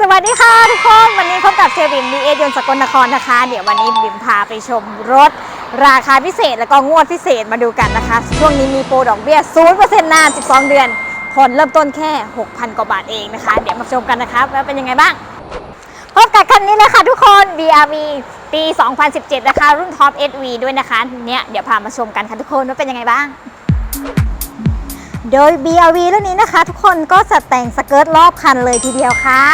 สวัสดีค่ะทุกคนวันนี้พบกับเซบิมดีเอยนสกลนครนะคะ เดี๋ยววันนี้บิมพาไปชมรถ ราคาพิเศษแล้วก็งวดพิเศษมาดูกันนะคะ ช่วงนี้มีโปรดอกเบี้ย 0%นาน 12 เดือนผ่อนเริ่มต้นแค่ 6,000 กว่าบาทเองนะคะ เดี๋ยวมาชมกันนะคะว่าเป็นยังไงบ้าง พบกับคันนี้เลยค่ะทุกคน BRV ปี 2017 นะคะ รุ่น Top SV ด้วยนะคะเนี่ยเดี๋ยวพามาชมกันค่ะทุกคนว่าเป็นยังไงบ้าง โดย BRV รุ่นนี้นะคะ ทุกคนก็จะแต่งสเกิร์ตรอบคันเลยทีเดียวค่ะ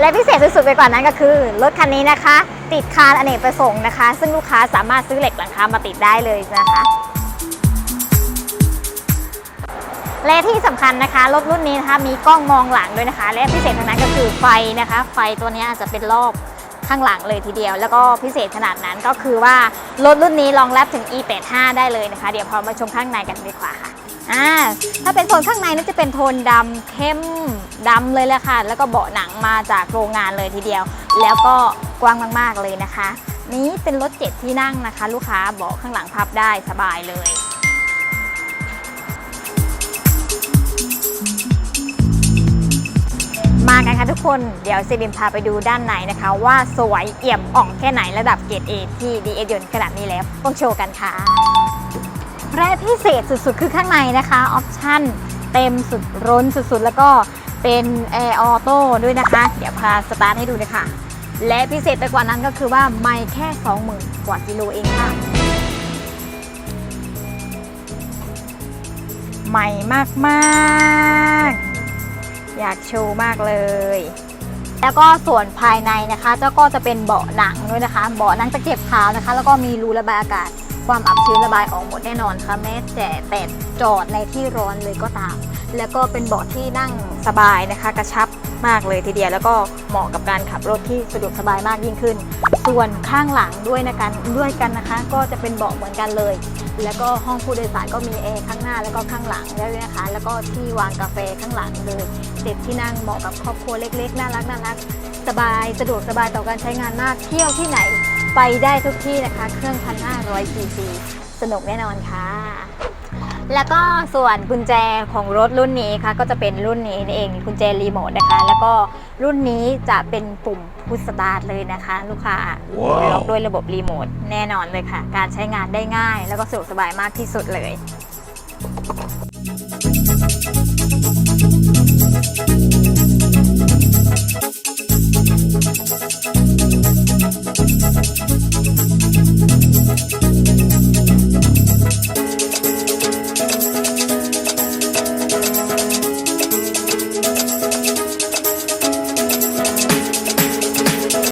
และพิเศษสุดๆไปกว่านั้นก็คือ รถคันนี้นะคะ ติดคานอเนกประสงค์นะคะ ซึ่งลูกค้าสามารถซื้อเหล็กหลังคามาติดได้เลยนะคะ และที่สำคัญนะคะรถรุ่นนี้นะคะมีกล้องมองหลังด้วยนะคะ และพิเศษทางนั้นก็คือไฟนะคะ ไฟตัวนี้อาจจะเป็นรอบ ข้างหลังเลยทีเดียว แล้วก็พิเศษขนาดนั้นก็คือว่ารถรุ่นนี้รองรับถึง e85 ได้เลยนะคะ เดี๋ยวพอมาชมข้างในกันดีกว่าค่ะอ่าถ้าเป็นโซนข้างในนี่จะเป็นโทนดำเข้มดำเลยแหละค่ะ แล้วก็เบาะหนังมาจากโรงงานเลยทีเดียว แล้วก็กว้างมากๆเลยนะคะ นี้เป็นรถเจ็ดที่นั่งนะคะ ลูกค้าเบาะข้างหลังพับได้สบายเลย กคนเดี๋ยวเซบิมพาไปดูด้านในนะคะ ว่าสวยเอี่ยมอ่องแค่ไหนระดับเกรดเอที่ดีเอยนขนาดนี้แล้วต้องโชว์กันค่ะและพิเศษสุดๆ คือข้างในนะคะออปชั่นเต็มสุดร้นสุดๆ แล้วก็เป็นแอร์ออโต้ด้วยนะคะ เดี๋ยวพาสตาร์ทให้ดูเลยค่ะ และพิเศษไปกว่านั้นก็คือว่าไม่แค่ 20,000 กว่ากิโลเองค่ะใหม่มากๆ อยากโชว์มากเลย แล้วก็ส่วนภายในนะคะเจ้าก็จะเป็นเบาะหนังด้วยนะคะ เบาะหนังจะเก็บขาวนะคะ แล้วก็มีรูระบายอากาศ ความอับชื้นระบายออกหมดแน่นอนค่ะแม้แต่แต่จอดในที่ร้อนเลยก็ตาม แล้วก็เป็นเบาะที่นั่งสบายนะคะ กระชับ มากเลยทีเดียวแล้วก็เหมาะกับการขับรถที่สะดวกสบายมากยิ่งขึ้น ส่วนข้างหลังด้วยนะกันด้วยกันนะคะ ก็จะเป็นเบาะเหมือนกันเลย แล้วก็ห้องผู้โดยสารก็มีแอร์ข้างหน้าแล้วก็ข้างหลังด้วยนะคะ แล้วก็ที่วางกาแฟข้างหลังเลยเจ็ดที่นั่งเหมาะกับครอบครัวเล็ก ๆ น่ารักน่ารักสบายสะดวกสบายต่อการใช้งานมากเที่ยวที่ไหนไปได้ทุกที่นะคะ เครื่องพันห้าร้อยซีซีสนุกแน่นอนค่ะ แล้วก็ส่วนกุญแจของรถรุ่นนี้ค่ะ ก็จะเป็นรุ่นนี้นี่เองกุญแจรีโมทนะคะ แล้วก็รุ่นนี้จะเป็นปุ่มพุชสตาร์ทเลยนะคะ ลูกค้าว้าวล็อกด้วยระบบรีโมทแน่นอนเลยค่ะ การใช้งานได้ง่าย แล้วก็สะดวกสบายมากที่สุดเลยว